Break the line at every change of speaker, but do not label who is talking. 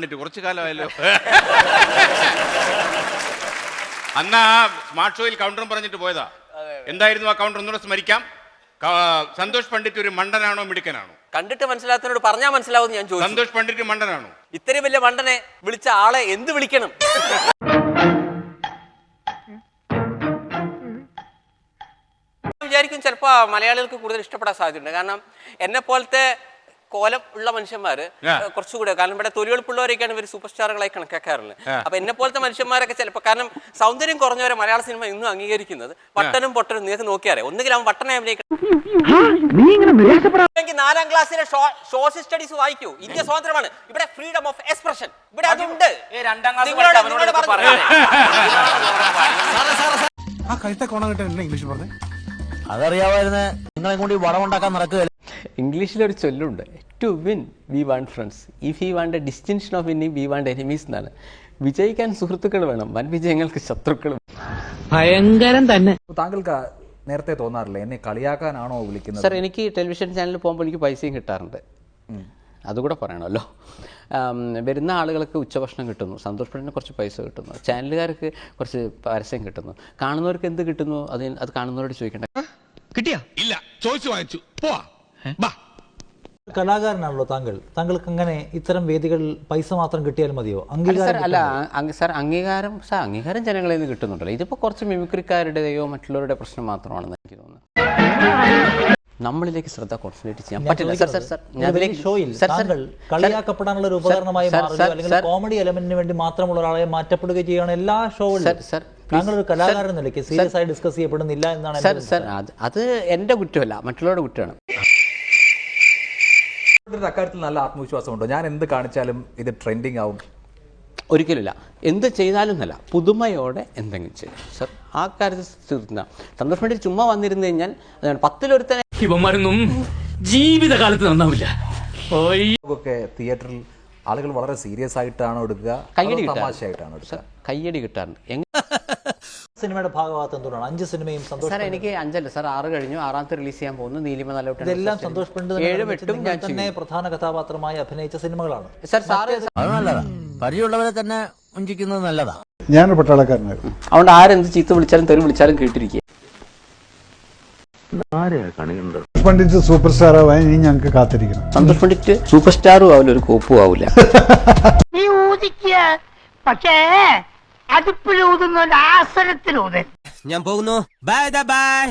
പണ്ഡിറ്റ് കുറച്ചു കാലമായല്ലോ. അന്ന് ആ സ്മാർട്ട് ഷോയിൽ കൗണ്ടറും പറഞ്ഞിട്ട് പോയതാ. എന്തായിരുന്നു ആ കൗണ്ടർ? ഒന്നുകൂടെ സ്മരിക്കാം. ക- സന്തോഷ് പണ്ഡിറ്റ് ഒരു മണ്ടനാണോ മിടുക്കനാണോ?
കണ്ടിട്ട് മനസ്സിലാത്തതിനോട് പറഞ്ഞാൽ മനസ്സിലാവും ഞാൻ ചോദിച്ചു.
സന്തോഷ് പണ്ഡിറ്റ് മണ്ടനാണോ?
ഇത്രയും വലിയ മണ്ടനെ വിളിച്ച ആളെ എന്ത് വിളിക്കണം? വിചാരിക്കും ചിലപ്പോൾ മലയാളികൾക്ക് കൂടുതൽ ഇഷ്ടപ്പെടാൻ സാധ്യതയുണ്ട്. കാരണം എന്നെ പോലത്തെ കോലം ഉള്ള മനുഷ്യന്മാര്. കുറച്ചുകൂടെ കാരണം ഇവിടെ തൊലിവെളുപ്പുള്ളവരൊക്കെയാണ് ഇവർ സൂപ്പർ സ്റ്റാറുകളായി കണക്കാക്കാറുള്ളത് അപ്പൊ എന്നെ പോലത്തെ മനുഷ്യന്മാരൊക്കെ ചിലപ്പോൾ കാരണം സൗന്ദര്യം കുറഞ്ഞവരെ മലയാള സിനിമ ഇന്നും അംഗീകരിക്കുന്നത് പട്ടനും പൊട്ടനും നിങ്ങൾക്ക് നോക്കിയാറേ ഒന്നുകിൽ അവൻ അഭിനയിക്കണം. എനിക്ക് നാലാം ക്ലാസ്സിലെ സോഷ്യൽ സ്റ്റഡീസ് വായിക്കൂ. ഇന്ത്യ സ്വാതന്ത്ര്യമാണ്. ഇവിടെ ഫ്രീഡം ഓഫ് എക്സ്പ്രഷൻ ഇവിടെ അതുണ്ട്.
ആ കഴുത്തെ കോണം കിട്ടാൻ ഇംഗ്ലീഷ് പറഞ്ഞു.
അതറിയാമായിരുന്നേ. നിങ്ങളെ കൊണ്ട് ഈ വടമുണ്ടാക്കാൻ നടക്കുകയല്ല?
ഇംഗ്ലീഷിലൊരു ചൊല്ലുണ്ട് to win we want friends if he want a distinction of winning we want enemies എന്നാണ്. വിജയിക്കാൻ സുഹൃത്തുക്കൾ വേണം വൻ വിജയങ്ങൾക്ക് ശത്രുക്കൾ
ഭയങ്കരം തന്നെ.
താങ്കൾക്ക് നേരത്തെ തോന്നാറില്ല? എന്നെ കളിയാക്കാനാണോ വിളിക്കുന്നത്?
സാർ എനിക്ക് ടെലിവിഷൻ ചാനലിൽ പോകുമ്പോൾ എനിക്ക് പൈസയും കിട്ടാറുണ്ട്. അതുകൂടെ പറയണമല്ലോ. വരുന്ന ആളുകൾക്ക് ഉച്ചഭക്ഷണം കിട്ടുന്നു സന്തോഷ് പണ്ഡിന് കുറച്ച് പൈസ കിട്ടുന്നു ചാനലുകാർക്ക് കുറച്ച് പരസ്യം കിട്ടുന്നു. കാണുന്നവർക്ക് എന്ത് കിട്ടുന്നു? അത് അത് കാണുന്നവരോട് ചോദിക്കണ്ട. കിട്ടിയാ?
ഇല്ല ചോദിച്ചു വാങ്ങിച്ചു. പോവാ.
കലാകാരനാണല്ലോ താങ്കൾ. താങ്കൾക്ക് അങ്ങനെ ഇത്തരം വേദികളിൽ പൈസ മാത്രം കിട്ടിയാൽ മതിയോ? അംഗീകാരം
അല്ല സാർ അംഗീകാരം സാർ അംഗീകാരം ജനങ്ങളിൽ നിന്ന് കിട്ടുന്നുണ്ടല്ലോ. ഇതിപ്പോ കുറച്ച് മിമിക്രിക്കാരുടെയോ മറ്റുള്ളവരുടെ പ്രശ്നം മാത്രമാണെന്ന് എനിക്ക് തോന്നുന്നു. നമ്മളിലേക്ക് ശ്രദ്ധ കോൺസെൻട്രേറ്റ് ചെയ്യാൻ പറ്റില്ല. സാർ സാർ സർ ഞാൻ
ഷോയിൽ താങ്കൾ കളിയാക്കപ്പെടാനുള്ള ഒരു ഉപകരണമായി മാറുകയോ അല്ലെങ്കിൽ കോമഡി എലമെന്റിന് വേണ്ടി മാത്രമുള്ള ഒരാളെ മാറ്റപ്പെടുകയോ ചെയ്യുകയാണ് എല്ലാ ഷോകളും
സാർ,
താങ്കൾ ഒരു കലാകാരൻ നിലയ്ക്ക് സീരിയസ് ആയി ഡിസ്കസ് ചെയ്യപ്പെടുന്നില്ല എന്നാണ്
സാർ അത് എന്റെ കുറ്റമല്ല മറ്റുള്ളവരുടെ കുറ്റമാണ്.
അക്കാര്യത്തിൽ നല്ല ആത്മവിശ്വാസമുണ്ടോ? ഞാൻ എന്ത് കാണിച്ചാലും ഇത് ട്രെൻഡിങ് ആവും?
ഒരിക്കലുമില്ല. എന്ത് ചെയ്താലും നല്ല പുതുമയോടെ എന്തെങ്കിലും ചെയ്യും. സർ ആ കാര്യത്തിൽ തീർന്ന സന്തോഷം ചുമ്മാ വന്നിരുന്നു കഴിഞ്ഞാൽ അതാണ് പത്തിലൊരുത്തനെ
ഇവന്മാരൊന്നും ജീവിതകാലത്ത് നന്നാവില്ല.
ഒക്കെ തിയേറ്ററിൽ ആളുകൾ വളരെ സീരിയസ് ആയിട്ടാണോ എടുക്കുക?
കയ്യടി
കിട്ടാൻ
കിട്ടാറുണ്ട്
തമാശയായിട്ടാണോ എടുക്കുക?
കയ്യടി കിട്ടാറുണ്ട്. എങ്ങനെ
സിനിമയുടെ ഭാഗമാകത്ത് എന്തുകൊണ്ടാണ്? അഞ്ച് സിനിമയും സന്തോഷം
സാർ എനിക്ക് അഞ്ചല്ല സാർ ആറ് കഴിഞ്ഞു. ആറാമത്തെ റിലീസ് ചെയ്യാൻ പോകുന്നു. നീലിമ
ഇതെല്ലാം സന്തോഷ് പണ്ട് തന്നെ
ഞാൻ
തന്നെ പ്രധാന കഥാപാത്രമായി അഭിനയിച്ച സിനിമകളാണ്.
സാർ സാറ്
മറ്റേ പരിചയമുള്ളവരെ തന്നെ വഞ്ചിക്കുന്നത് നല്ലതാ.
ഞാനൊരു പട്ടാളക്കാരനായിരുന്നു.
അതുകൊണ്ട് ആരെന്ത് ചീത്ത വിളിച്ചാലും തെറി വിളിച്ചാലും കേട്ടിരിക്കുക
പണ്ഡിറ്റ് സൂപ്പർ സ്റ്റാർ ആവാൻ ഇനി ഞങ്ങൾക്ക് കാത്തിരിക്കണം.
സന്തോഷ് പണ്ഡിറ്റ് സൂപ്പർ സ്റ്റാറും ആവില്ല ഒരു കോപ്പും ആവില്ല.
പക്ഷേ അതിപ്പിഴൂതുന്ന ആസനത്തിലൂതൻ
ഞാൻ പോകുന്നു. Bye bye